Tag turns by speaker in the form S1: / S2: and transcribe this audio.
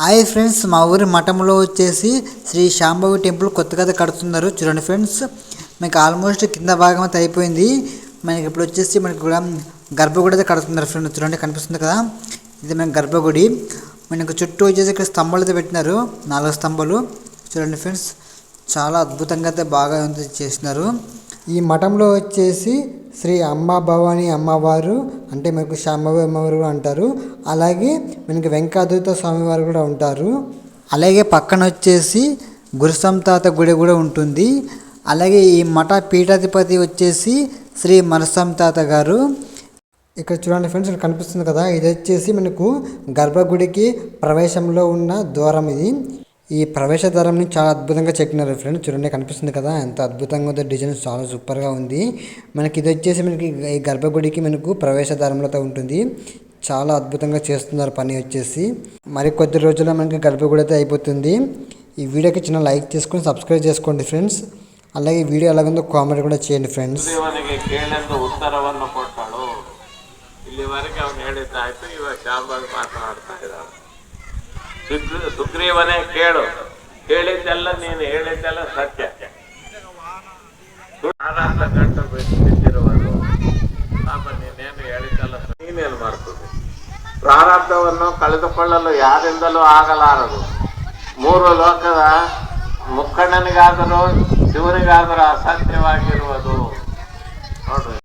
S1: Hi friends మా ఊరి మఠంలో వచ్చేసి శ్రీ శాంభవి టెంపుల్ కొత్తగా కడుతున్నారు. చూడండి ఫ్రెండ్స్ మీకు ఆల్మోస్ట్ కింద భాగం అయితే అయిపోయింది. మనకి ఇప్పుడు వచ్చేసి మనకి కూడా గర్భగుడి అయితే కడుతున్నారు ఫ్రెండ్స్. చూడండి కనిపిస్తుంది కదా? ఇది మన గర్భగుడి. మనకు చుట్టూ వచ్చేసి ఇక్కడ స్తంభాలు అయితే పెట్టినారు. నాలుగు స్తంభాలు. చూడండి ఫ్రెండ్స్ చాలా అద్భుతంగా అయితే బాగా చేస్తున్నారు. చేసినారు ఈ మఠంలో వచ్చేసి శ్రీ అమ్మ భవాని అమ్మవారు అంటే మనకు శాంభవి అమ్మవారు అంటారు అలాగే మనకి వెంకటదూత స్వామివారు కూడా ఉంటారు. అలాగే పక్కన వచ్చేసి గురుసంతాత గుడి కూడా ఉంటుంది. అలాగే ఈ మఠ పీఠాధిపతి వచ్చేసి శ్రీ మరసం తాత గారు. ఇక్కడ చూడండి ఫ్రెండ్స్ ఇక్కడ కనిపిస్తుంది కదా. ఇది వచ్చేసి మనకు గర్భగుడికి ప్రవేశంలో ఉన్న ద్వారం ఇది. ఈ ప్రవేశ ద్వారంని చాలా అద్భుతంగా చెక్కినారు ఫ్రెండ్స్ చూడండి కనిపిస్తుంది కదా ఎంత అద్భుతంగా ఉందో డిజైన్ చాలా సూపర్గా ఉంది మనకి ఇది వచ్చేసి మనకి ఈ గర్భగుడికి మనకు ప్రవేశ ద్వారంలో అయితే ఉంటుంది చాలా అద్భుతంగా చేస్తున్నారు పని వచ్చేసి మరి కొద్ది రోజుల్లో మనకి గర్భగుడి అయితే అయిపోతుంది ఈ వీడియోకి చిన్న లైక్ చేసుకొని సబ్స్క్రైబ్ చేసుకోండి ಫ್ರೆಂಡ್ಸ್ అలాగే ఈ వీడియో ఎలాగుందో కామెంట్ కూడా చేయండి ಫ್ರೆಂಡ್ಸ್
S2: ಸುಗ್ರೀವನಿಗೆ ಕೇಳೆಂದು ಉತ್ತರವನ್ನು ಕೊಟ್ಟಳು ಇಲ್ಲಿವರೆಗೆ ಅವನು ಹೇಳಿದ್ದಾಯ್ತು ಇವಾಗ ಶಾಂಬಾಗಿ ಮಾತನಾಡ್ತಾ ಇದ್ದಾನೆ ಸುಗ್ರೀ- ಸುಗ್ರೀವನೇ ಕೇಳು. ಹೇಳಿದ್ದೆಲ್ಲ ನೀನು, ಹೇಳಿದ್ದೆಲ್ಲ ಸತ್ಯ. ಆನಂದ ಗಂಟು ಪಾಪ ನೀನೇನು ಹೇಳಿದ್ದೆಲ್ಲ. ನೀನೇನು ಮಾಡ್ತದೆ ಪ್ರಾರಬ್ಧವನ್ನು ಕಳೆದುಕೊಳ್ಳಲು ಯಾರಿಂದಲೂ ಆಗಲಾರದು. ಮೂರು ಲೋಕದ ಮುಕ್ಕಣ್ಣನಿಗಾದರೂ ಶಿವನಿಗಾದರೂ ಅಸಾಧ್ಯವಾಗಿರುವುದು ನೋಡ್ರಿ.